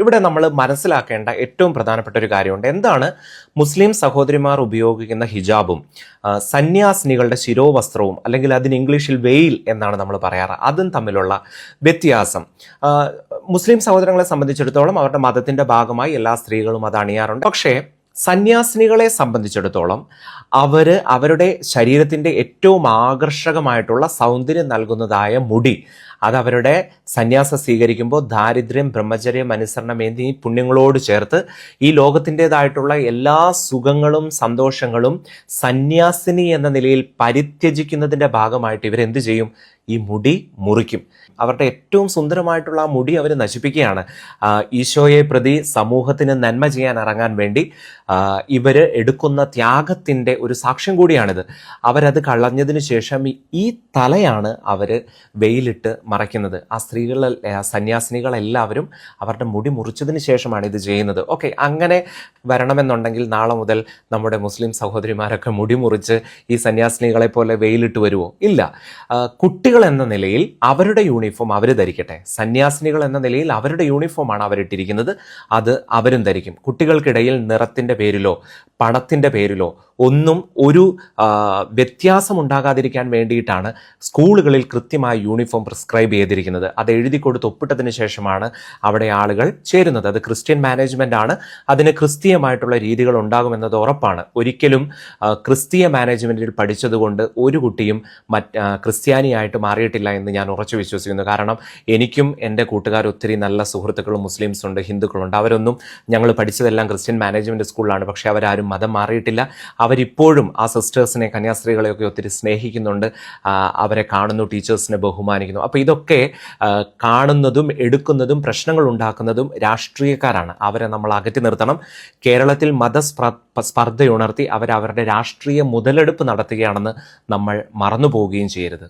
ഇവിടെ നമ്മൾ മനസ്സിലാക്കേണ്ട ഏറ്റവും പ്രധാനപ്പെട്ട ഒരു കാര്യമുണ്ട്. എന്താണ്? മുസ്ലിം സഹോദരിമാർ ഉപയോഗിക്കുന്ന ഹിജാബും സന്യാസിനികളുടെ ശിരോവസ്ത്രവും അല്ലെങ്കിൽ അതിന് ഇംഗ്ലീഷിൽ വെയിൽ എന്നാണ് നമ്മൾ പറയാറ്. അതും തമ്മിലുള്ള വ്യത്യാസം. മുസ്ലിം സഹോദരങ്ങളെ സംബന്ധിച്ചിടത്തോളം അവരുടെ മതത്തിന്റെ ഭാഗമായി എല്ലാ സ്ത്രീകളും അത് അണിയാറുണ്ട്. പക്ഷേ സന്യാസിനികളെ സംബന്ധിച്ചിടത്തോളം അവർ അവരുടെ ശരീരത്തിന്റെ ഏറ്റവും ആകർഷകമായിട്ടുള്ള സൗന്ദര്യം നൽകുന്നതായ മുടി അത് അവരുടെ സന്യാസം സ്വീകരിക്കുമ്പോൾ ദാരിദ്ര്യം ബ്രഹ്മചര്യം അനുസരണം എന്നീ പുണ്യങ്ങളോട് ചേർത്ത് ഈ ലോകത്തിന്റെതായിട്ടുള്ള എല്ലാ സുഖങ്ങളും സന്തോഷങ്ങളും സന്യാസിനി എന്ന നിലയിൽ പരിത്യജിക്കുന്നതിന്റെ ഭാഗമായിട്ട് ഇവരെന്ത് ചെയ്യും? ഈ മുടി മുറിക്കും. അവരുടെ ഏറ്റവും സുന്ദരമായിട്ടുള്ള ആ മുടി അവർ നശിപ്പിക്കുകയാണ്. ഈശോയെ പ്രതി സമൂഹത്തിന് നന്മ ചെയ്യാൻ ഇറങ്ങാൻ വേണ്ടി ഇവർ എടുക്കുന്ന ത്യാഗത്തിന്റെ ഒരു സാക്ഷ്യം കൂടിയാണിത്. അവരത് കളഞ്ഞതിന് ശേഷം ഈ- തലയാണ് അവർ വെയിലിട്ട് മറയ്ക്കുന്നത്. ആ സ്ത്രീകൾ സന്യാസിനികളെല്ലാവരും അവരുടെ മുടി മുറിച്ചതിന് ശേഷമാണ് ഇത് ചെയ്യുന്നത്. ഓക്കെ അങ്ങനെ വരണമെന്നുണ്ടെങ്കിൽ നാളെ മുതൽ നമ്മുടെ മുസ്ലിം സഹോദരിമാരൊക്കെ മുടി മുറിച്ച് ഈ സന്യാസിനികളെ പോലെ വെയിലിട്ട് വരുമോ ഇല്ല. കുട്ടികൾ എന്ന നിലയിൽ അവരുടെ യൂണിഫോം അവർ ധരിക്കട്ടെ. സന്യാസിനികൾ എന്ന നിലയിൽ അവരുടെ യൂണിഫോമാണ് അവരിട്ടിരിക്കുന്നത്. അത് അവരും ധരിക്കും. കുട്ടികൾക്കിടയിൽ നിറത്തിന്റെ പേരിലോ പണത്തിന്റെ പേരിലോ ഒന്നും ഒരു വ്യത്യാസം ഉണ്ടാകാതിരിക്കാൻ വേണ്ടിയിട്ടാണ് സ്കൂളുകളിൽ കൃത്യമായ യൂണിഫോം പ്രിസ്ക്രൈബ് ചെയ്തിരിക്കുന്നത്. അത് എഴുതി കൊടുത്ത് ഒപ്പിട്ടതിന് ശേഷമാണ് അവിടെ ആളുകൾ ചേരുന്നത്. അത് ക്രിസ്ത്യൻ മാനേജ്മെന്റ് ആണ്. അതിന് ക്രിസ്തീയമായിട്ടുള്ള രീതികൾ ഉണ്ടാകുമെന്നത് ഉറപ്പാണ്. ഒരിക്കലും ക്രിസ്തീയ മാനേജ്മെന്റിൽ പഠിച്ചതുകൊണ്ട് ഒരു കുട്ടിയും മറ്റ് ക്രിസ്ത്യാനിയായിട്ട് മാറിയിട്ടില്ല എന്ന് ഞാൻ ഉറച്ചു വിശ്വസിക്കുന്നു. കാരണം എനിക്കും എന്റെ കൂട്ടുകാർ ഒത്തിരി നല്ല സുഹൃത്തുക്കളും മുസ്ലിംസ് ഉണ്ട് ഹിന്ദുക്കളുണ്ട്. അവരൊന്നും ഞങ്ങൾ പഠിച്ചതെല്ലാം ക്രിസ്ത്യൻ മാനേജ്മെന്റ് സ്കൂളിലാണ് പക്ഷേ അവരാരും മതം മാറിയിട്ടില്ല. അവരിപ്പോഴും ആ സിസ്റ്റേഴ്സിനെ കന്യാസ്ത്രീകളെയൊക്കെ ഒത്തിരി സ്നേഹിക്കുന്നുണ്ട്. അവരെ കാണുന്നു ടീച്ചേഴ്സിനെ ബഹുമാനിക്കുന്നു. അപ്പോൾ ഇതൊക്കെ കാണുന്നതും എടുക്കുന്നതും പ്രശ്നങ്ങൾ ഉണ്ടാക്കുന്നതും രാഷ്ട്രീയക്കാരാണ്. അവരെ നമ്മൾ അകറ്റി നിർത്തണം. കേരളത്തിൽ മതസ്പ്ര സ്പർദ്ധയുണർത്തി അവരവരുടെ രാഷ്ട്രീയ മുതലെടുപ്പ് നടത്തുകയാണെന്ന് നമ്മൾ മറന്നു പോവുകയും ചെയ്യരുത്.